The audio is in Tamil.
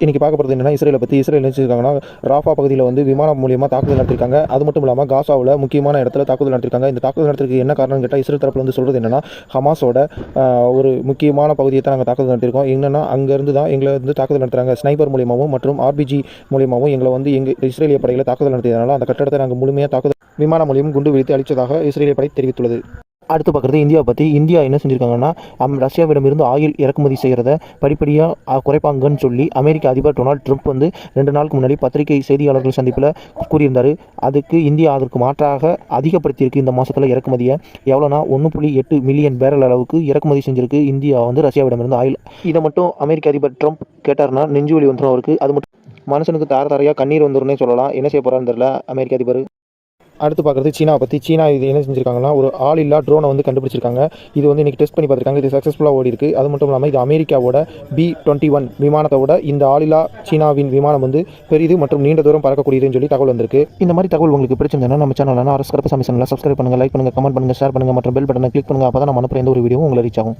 இன்றைக்கி பார்க்க போகிறது என்னென்னா இஸ்ரேலை பற்றி இஸ்ரேல் நினைச்சிருக்காங்கன்னா ராஃபா பகுதியில் வந்து விமானம் மூலியமாக தாக்குதல் நடத்திருக்காங்க அது மட்டும் இல்லாமல் காசாவில் முக்கியமான இடத்துல தாக்குதல் நடத்திருக்காங்க இந்த தாக்குதல் நடத்துறதுக்கு என்ன காரணம் கேட்டால் இஸ்ரேல் தரப்பில் வந்து சொல்கிறது என்னன்னா ஹமாஸோட ஒரு முக்கியமான பகுதியை தான் நாங்கள் தாக்குதல் நடத்திருக்கோம் என்னென்னா அங்கேருந்து தான் எங்களை வந்து தாக்குதல் நடத்துகிறாங்க ஸ்னைப்பர் மூலியமாகவும் மற்றும் ஆர்பிஜி மூலியமாகவும் எங்களை வந்து எங்கள் இஸ்ரேலிய படைகளை தாக்குதல் நடத்தியதுனால அந்த கட்டடத்தை நாங்கள் முழுமையாக தாக்குதல் விமான மூலியம் குண்டு வீழ்த்து அழிச்சதாக இஸ்ரேலிய படை தெரிவித்துள்ளது. அடுத்து பார்க்குறது இந்தியாவை பற்றி இந்தியா என்ன செஞ்சுருக்காங்கன்னா அம் ரஷ்யாவிடமிருந்து ஆயில் இறக்குமதி செய்கிறத படிப்படியாக குறைப்பாங்கன்னு சொல்லி அமெரிக்க அதிபர் டொனால்ட் ட்ரம்ப் வந்து ரெண்டு நாளுக்கு முன்னாடி பத்திரிகை செய்தியாளர்கள் சந்திப்பில் கூறியிருந்தார். அதுக்கு இந்தியா அதற்கு மாற்றாக அதிகப்படுத்தியிருக்கு இந்த மாதத்தில் இறக்குமதியை. எவ்வளோனா ஒன்று புள்ளி எட்டு மில்லியன் பேரல் அளவுக்கு இறக்குமதி செஞ்சுருக்கு இந்தியா வந்து ரஷ்யாவிடமிருந்து ஆயில் இதை மட்டும் அமெரிக்க அதிபர் ட்ரம்ப் கேட்டார்னா நெஞ்சுவலி வந்துடும் அவருக்கு. அது மட்டும் மனுஷனுக்கு தார தாரையாக கண்ணீர் வந்துருன்னே சொல்லலாம். என்ன செய்ய போகிறான்னு தெரியல அமெரிக்க அதிபர். அடுத்து பார்க்குறது சீனாவை பற்றி சீனா இது என்ன செஞ்சிருக்காங்கன்னா ஒரு ஆள் இல்லா ட்ரோனை வந்து கண்டுபிடிச்சிருக்காங்க. இது வந்து இன்றைக்கி டெஸ்ட் பண்ணி பார்த்துருக்காங்க. இது சக்ஸஸ்ஃபுல்லாக ஓடி இருக்குது அது மட்டும் இல்லாமல் இது அமெரிக்காவோட பி டுவெண்ட்டி ஒன் விமானத்தை விட இந்த ஆளில்லா சீனாவின் விமானம் வந்து பெரிது மற்றும் நீண்ட தூரம் பறக்கக்கூடியதுன்னு சொல்லி தகவல் வந்திருக்கு. இந்த மாதிரி தகவல் உங்களுக்கு பிடிச்சிருந்ததுன்னா நம்ம சேனலான அரசு கரப்பசாமி சேனலில் சப்ஸ்கிரைப் பண்ணுங்கள் லைக் பண்ணுங்கள் கமெண்ட் பண்ணுங்கள் ஷேர் பண்ணுங்கள் மற்றும் பெல் பட்டனை கிளிக் பண்ணுங்கள் அப்போ தான் நம்ம அனுப்புகிற எந்த ஒரு வீடியோ உங்களை ரீச் ஆகும்.